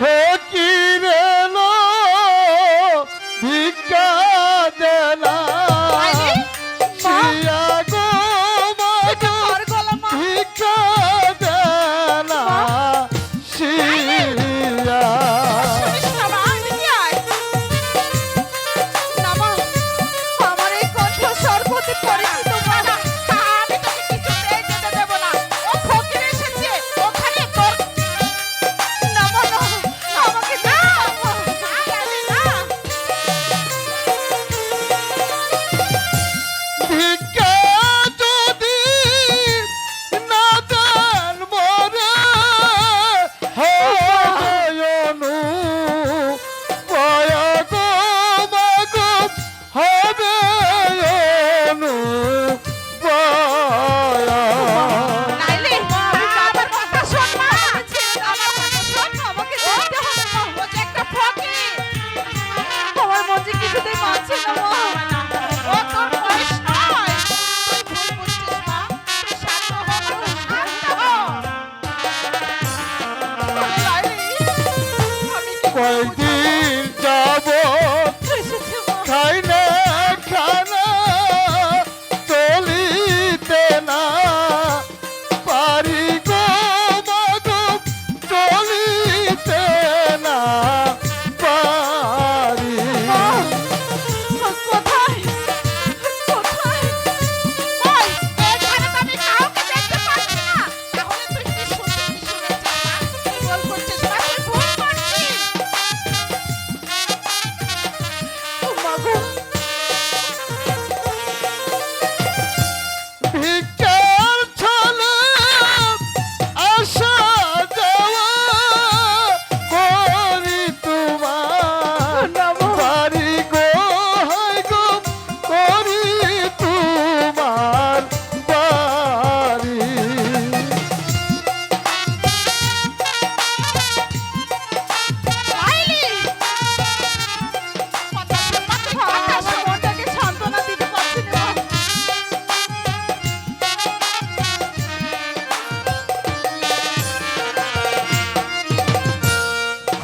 Fakir for a D.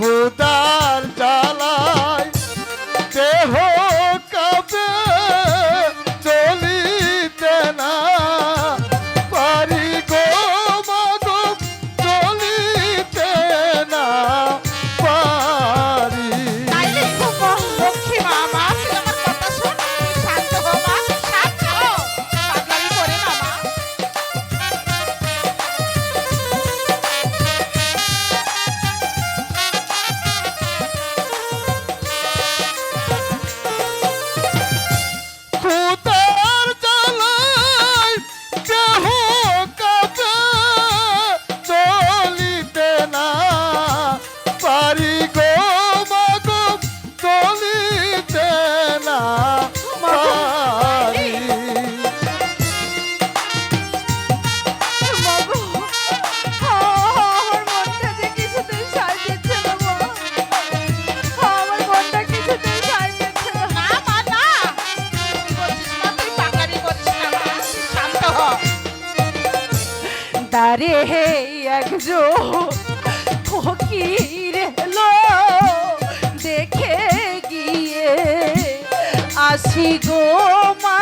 খোদা আরে হে একজো ফকির এলো দেখে গিয়ে আসি গো মা।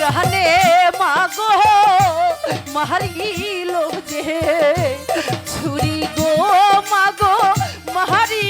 প্রাণে মাগো মাহারিল যে ছুরি গো মাগো মাহারি